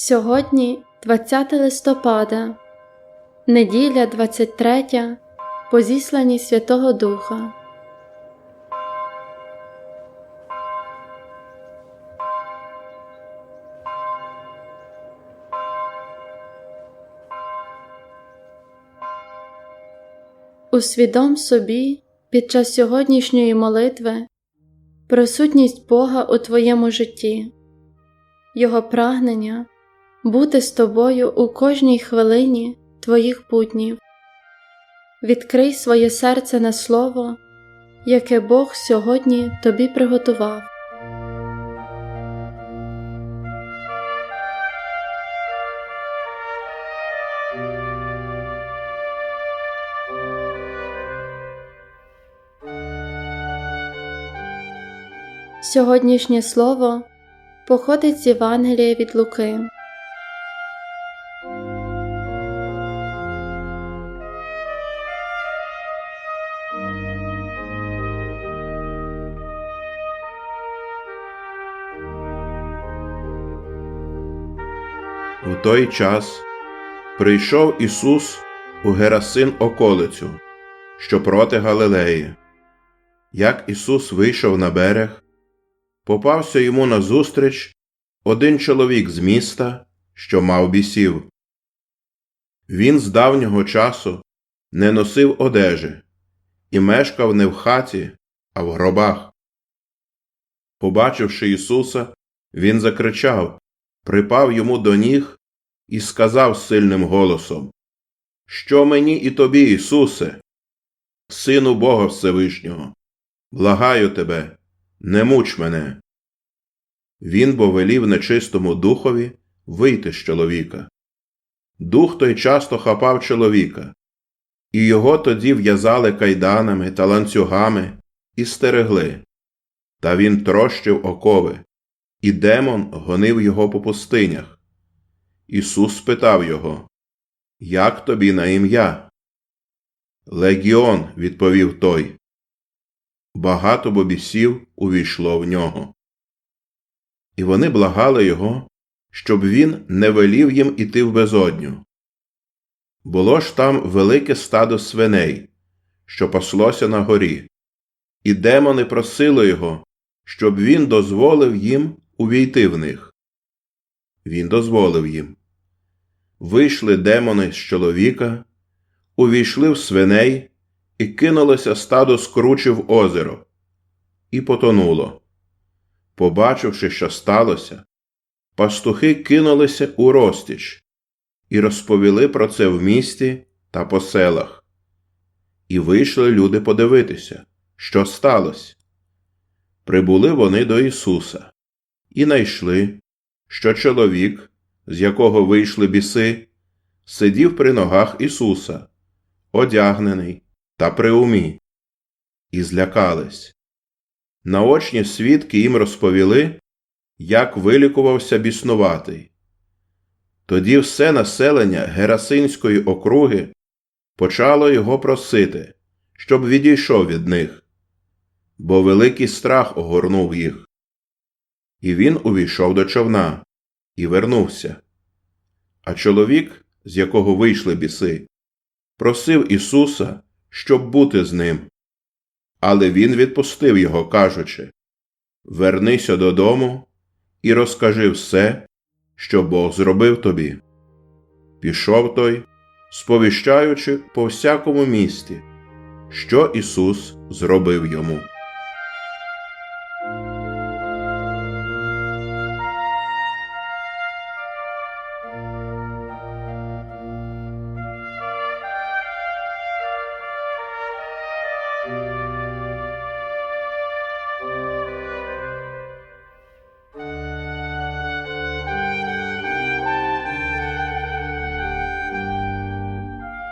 Сьогодні 20 листопада, неділя 23 по зісланні Святого Духа. Усвідом собі під час сьогоднішньої молитви присутність Бога у твоєму житті, Його прагнення бути з тобою у кожній хвилині твоїх буднів. Відкрий своє серце на слово, яке Бог сьогодні тобі приготував. Сьогоднішнє слово походить з Євангелія від Луки. Той час прийшов Ісус у Герасин околицю, що проти Галилеї. Як Ісус вийшов на берег, попався йому назустріч один чоловік з міста, що мав бісів. Він з давнього часу не носив одежі і мешкав не в хаті, а в гробах. Побачивши Ісуса, він закричав, припав йому до ніг і сказав сильним голосом Що мені і тобі, Ісусе, Сину Бога Всевишнього, благаю тебе, не муч мене. Він бо велів нечистому духові вийти з чоловіка. Дух той часто хапав чоловіка, і його тоді в'язали кайданами та ланцюгами і стерегли. Та він трощив окови, і демон гонив його по пустинях. Ісус спитав його, Як тобі на ім'я? Легіон, відповів той. Багато бобісів увійшло в нього. І вони благали його, щоб він не велів їм іти в безодню. Було ж там велике стадо свиней, що паслося на горі, і демони просили його, щоб він дозволив їм увійти в них. Він дозволив їм. Вийшли демони з чоловіка, увійшли в свиней і кинулося стадо скруче в озеро, і потонуло. Побачивши, що сталося, пастухи кинулися у розтіч і розповіли про це в місті та по селах. І вийшли люди подивитися, що сталося. Прибули вони до Ісуса і найшли, що чоловік, з якого вийшли біси, сидів при ногах Ісуса, одягнений та при умі, і злякались. Наочні свідки їм розповіли, як вилікувався біснуватий. Тоді все населення Герасинської округи почало його просити, щоб відійшов від них, бо великий страх огорнув їх. І він увійшов до човна і вернувся. А чоловік, з якого вийшли біси, просив Ісуса, щоб бути з ним. Але він відпустив його, кажучи Вернися додому і розкажи все, що Бог зробив тобі. Пішов той, сповіщаючи по всякому місті, що Ісус зробив йому.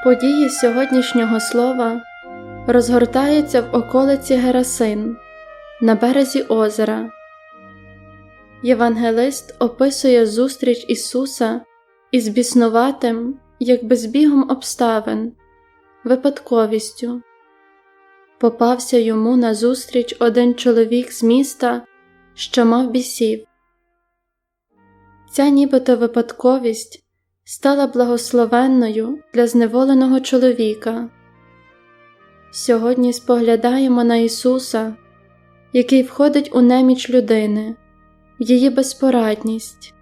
Події сьогоднішнього слова розгортаються в околиці Герасин на березі озера. Євангелист описує зустріч Ісуса із біснуватим, якби збігом обставин, випадковістю. Попався йому назустріч один чоловік з міста, що мав бісів. Ця нібито випадковість стала благословенною для зневоленого чоловіка. Сьогодні споглядаємо на Ісуса, який входить у неміч людини, в її безпорадність.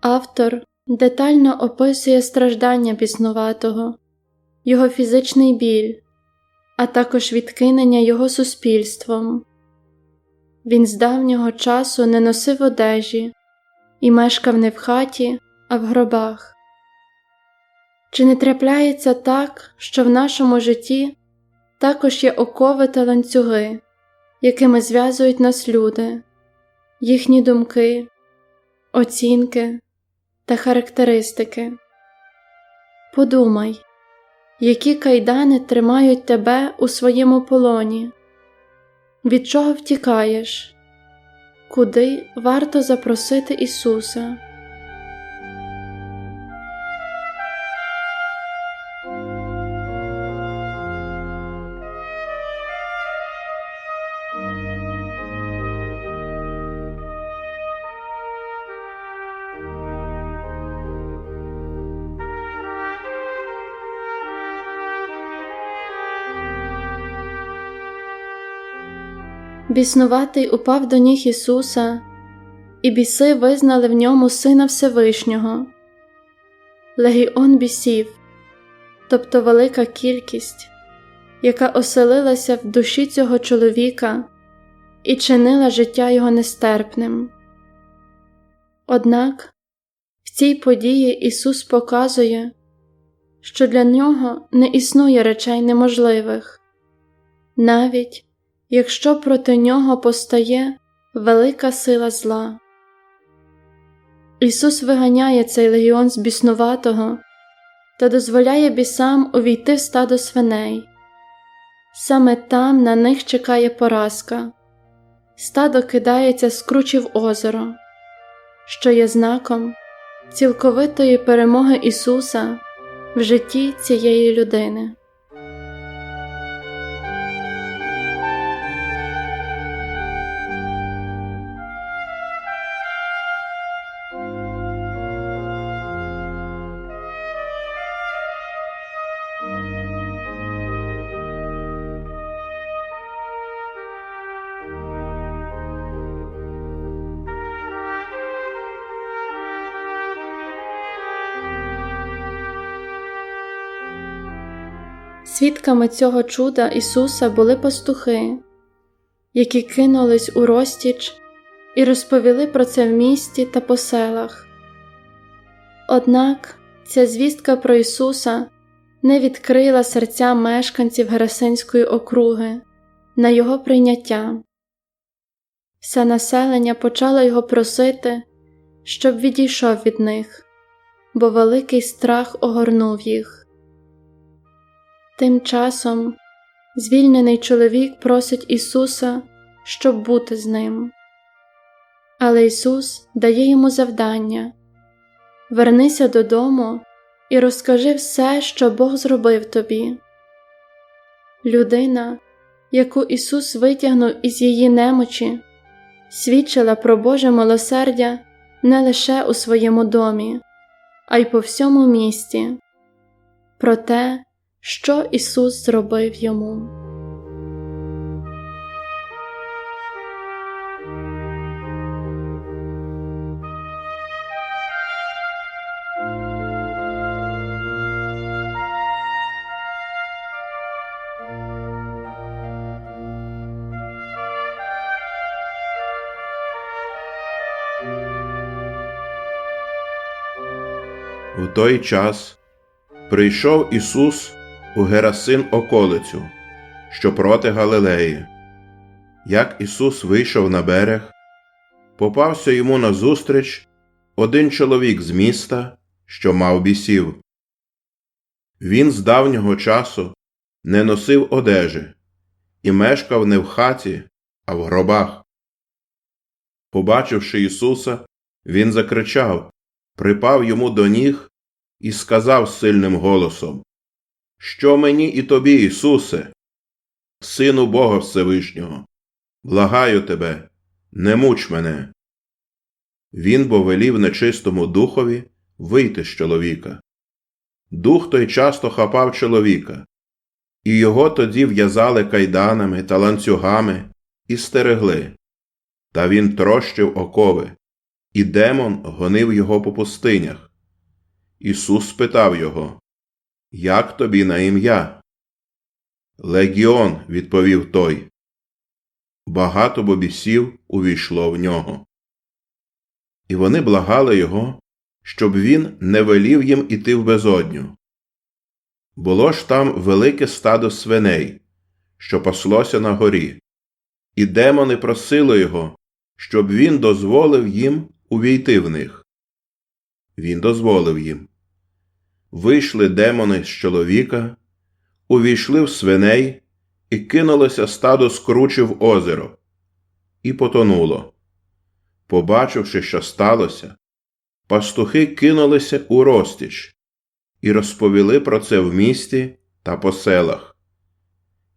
Автор детально описує страждання біснуватого, його фізичний біль, а також відкинення його суспільством. Він з давнього часу не носив одежі і мешкав не в хаті, а в гробах. Чи не трапляється так, що в нашому житті також є окови та ланцюги, якими зв'язують нас люди, їхні думки, оцінки та характеристики? Подумай, які кайдани тримають тебе у своєму полоні, від чого втікаєш, куди варто запросити Ісуса? Біснуватий упав до ніг Ісуса, і біси визнали в ньому Сина Всевишнього. Легіон бісів, тобто велика кількість, яка оселилася в душі цього чоловіка і чинила життя його нестерпним. Однак в цій події Ісус показує, що для нього не існує речей неможливих, навіть якщо проти нього постає велика сила зла. Ісус виганяє цей легіон з біснуватого та дозволяє бісам увійти в стадо свиней. Саме там на них чекає поразка, стадо кидається з кручі в озеро, що є знаком цілковитої перемоги Ісуса в житті цієї людини. Свідками цього чуда Ісуса були пастухи, які кинулись у розтіч і розповіли про це в місті та по селах. Однак ця звістка про Ісуса не відкрила серця мешканців Герасинської округи на Його прийняття. Все населення почало його просити, щоб відійшов від них, бо великий страх огорнув їх. Тим часом звільнений чоловік просить Ісуса, щоб бути з ним. Але Ісус дає йому завдання Вернися додому і розкажи все, що Бог зробив тобі. Людина, яку Ісус витягнув із її немочі, свідчила про Боже милосердя не лише у своєму домі, а й по всьому місті, про те, що Ісус зробив йому. В той час прийшов Ісус у Герасин околицю, що проти Галилеї. Як Ісус вийшов на берег, попався йому назустріч один чоловік з міста, що мав бісів. Він з давнього часу не носив одежі і мешкав не в хаті, а в гробах. Побачивши Ісуса, він закричав, припав йому до ніг і сказав сильним голосом Що мені і тобі, Ісусе, Сину Бога Всевишнього, благаю тебе, не муч мене. Він бо велів нечистому духові вийти з чоловіка. Дух той часто хапав чоловіка, і його тоді в'язали кайданами та ланцюгами і стерегли. Та він трощив окови, і демон гонив його по пустинях. Ісус спитав його, Як тобі на ім'я? Легіон, відповів той. Багато бо бісів увійшло в нього. І вони благали його, щоб він не велів їм іти в безодню. Було ж там велике стадо свиней, що паслося на горі, і демони просили його, щоб він дозволив їм увійти в них. Він дозволив їм. Вийшли демони з чоловіка, увійшли в свиней і кинулося стадо скруче в озеро, і потонуло. Побачивши, що сталося, пастухи кинулися у розтіч і розповіли про це в місті та по селах.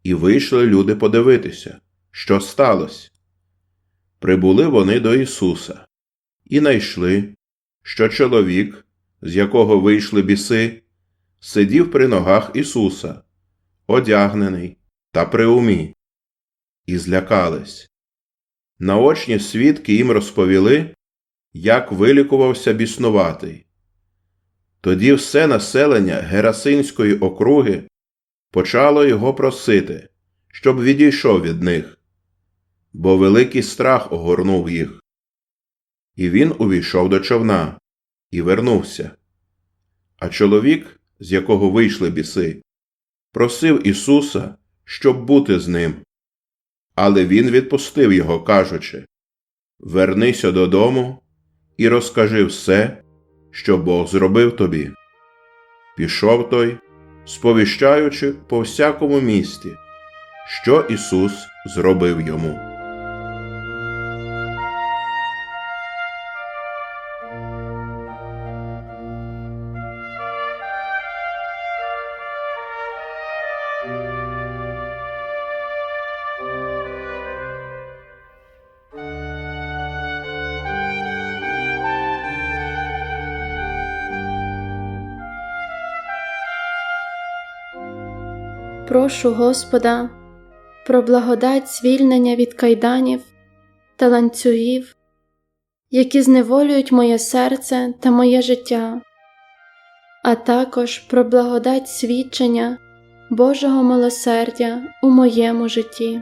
І вийшли люди подивитися, що сталося. Прибули вони до Ісуса і найшли, що чоловік, з якого вийшли біси, сидів при ногах Ісуса, одягнений та при умі, і злякались. Наочні свідки їм розповіли, як вилікувався біснуватий. Тоді все населення Герасинської округи почало його просити, щоб відійшов від них, бо великий страх огорнув їх. І він увійшов до човна і вернувся. А чоловік, з якого вийшли біси, просив Ісуса, щоб бути з ним. Але він відпустив його, кажучи Вернися додому і розкажи все, що Бог зробив тобі. Пішов той, сповіщаючи по всякому місті, що Ісус зробив йому. Прошу Господа про благодать звільнення від кайданів та ланцюгів, які зневолюють моє серце та моє життя, а також про благодать свідчення Божого милосердя у моєму житті.